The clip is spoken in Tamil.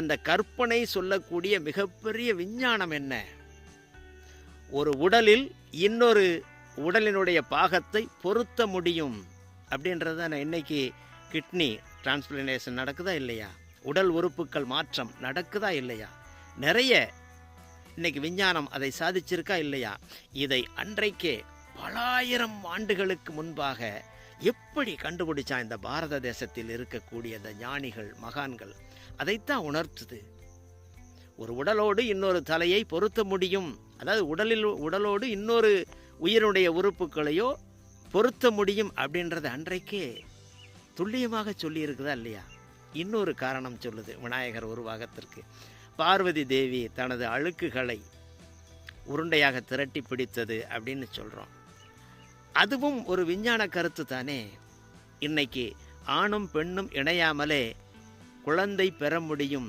அந்த கற்பனை சொல்லக்கூடிய மிகப்பெரிய விஞ்ஞானம் என்ன? ஒரு உடலில் இன்னொரு உடலினுடைய பாகத்தை பொருத்த முடியும் அப்படின்றத நான் இன்னைக்கு கிட்னி டிரான்ஸ்பிளேஷன் நடக்குதா இல்லையா? உடல் உறுப்புகள் மாற்றம் நடக்குதா இல்லையா? நிறைய இன்னைக்கு விஞ்ஞானம் அதை சாதிச்சிருக்கா இல்லையா? இதை அன்றைக்கே பலாயிரம் ஆண்டுகளுக்கு முன்பாக எப்படி கண்டுபிடிச்சா இந்த பாரத தேசத்தில் இருக்கக்கூடிய இந்த ஞானிகள் மகான்கள்? அதைத்தான் உணர்த்துது. ஒரு உடலோடு இன்னொரு தலையை பொருத்த முடியும். அதாவது உடலில் உடலோடு இன்னொரு உயிரினுடைய உறுப்புகளையோ பொருத்த முடியும் அப்படின்றத அன்றைக்கே துல்லியமாக சொல்லியிருக்குதா இல்லையா? இன்னொரு காரணம் சொல்லுது விநாயகர் உருவாகத்திற்கு பார்வதி தேவி தனது அழுக்குகளை உருண்டையாக திரட்டி பிடித்தது அப்படின்னு சொல்கிறோம் அதுவும் ஒரு விஞ்ஞான கருத்து தானே? இன்னைக்கு ஆணும் பெண்ணும் இணையாமலே குழந்தை பெற முடியும்